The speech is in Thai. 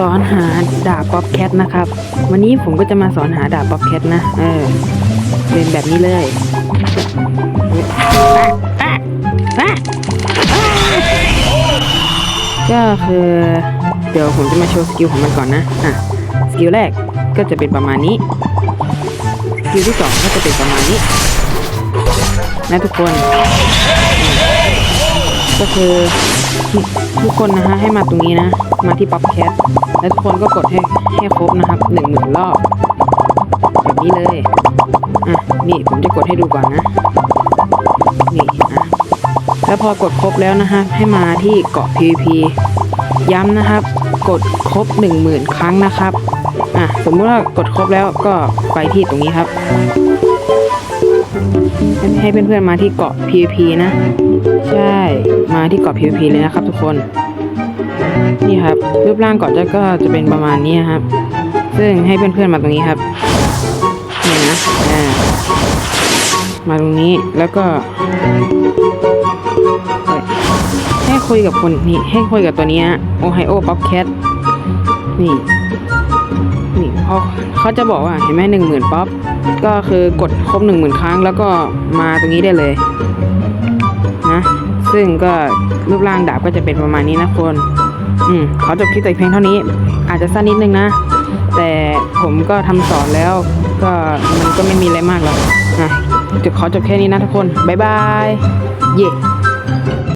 สอนหาดาบป๊อปแคทนะครับ วันนี้ผมก็จะมาสอนหาดาบป๊อปแคทนะ เออ เป็นแบบนี้เลยก็คือ เดี๋ยวผมจะมาโชว์สกิลของมันก่อนนะ อะ สกิลแรกก็จะเป็นประมาณนี้ สกิลที่สองก็จะเป็นประมาณนี้ นะทุกคน ก็คือ ทุกคนนะฮะให้มาตรงนี้นะ มาที่ป๊อปแคทแล้วทุกคนก็กดให้ให้ครบนะครับหนึ่งหมื่นรอบแบบนี้เลยอะนี่ผมจะกดให้ดูก่อนนะนี่อะแล้วพอกดครบแล้วนะฮะให้มาที่เกาะ PVP ย้ำนะครับ กดครบหนึ่งหมื่นครั้งนะครับอะสมมุติว่ากดครบแล้วก็ไปที่ตรงนี้ครับ ให้เพื่อนๆมาที่เกาะ PVP นะ ใช่มาที่เกาะ PVP เลยนะครับทุกคน นี่ครับรูปร่างเกาะจะก็จะเป็นประมาณนี้ครับ ซึ่งให้เพื่อนๆมาตรงนี้ครับนี่นะอ่ามาตรงนี้แล้วก็เฮ้ยให้คุยกับคนนี่ให้คุยกับตัวนี้โอไฮโอป๊อปแคท นี่นี่เขาเขาจะบอกว่าเห็นไหมหนึ่งหมื่นป๊อปก็คือกดครบหนึ่งหมื่นครั้ง แล้วก็มาตรงนี้ได้เลยนะซึ่งก็รูปร่างดาบก็จะเป็นประมาณนี้นะคนอืมขอจบคลิปแต่เพียงเท่านี้ อาจจะสั้นนิดนึงนะ แต่ผมก็ทำสอนแล้ว ก็มันก็ไม่มีอะไรมากหรอกอะจะขอจบแค่นี้นะทุกคน บ๊ายบาย เย่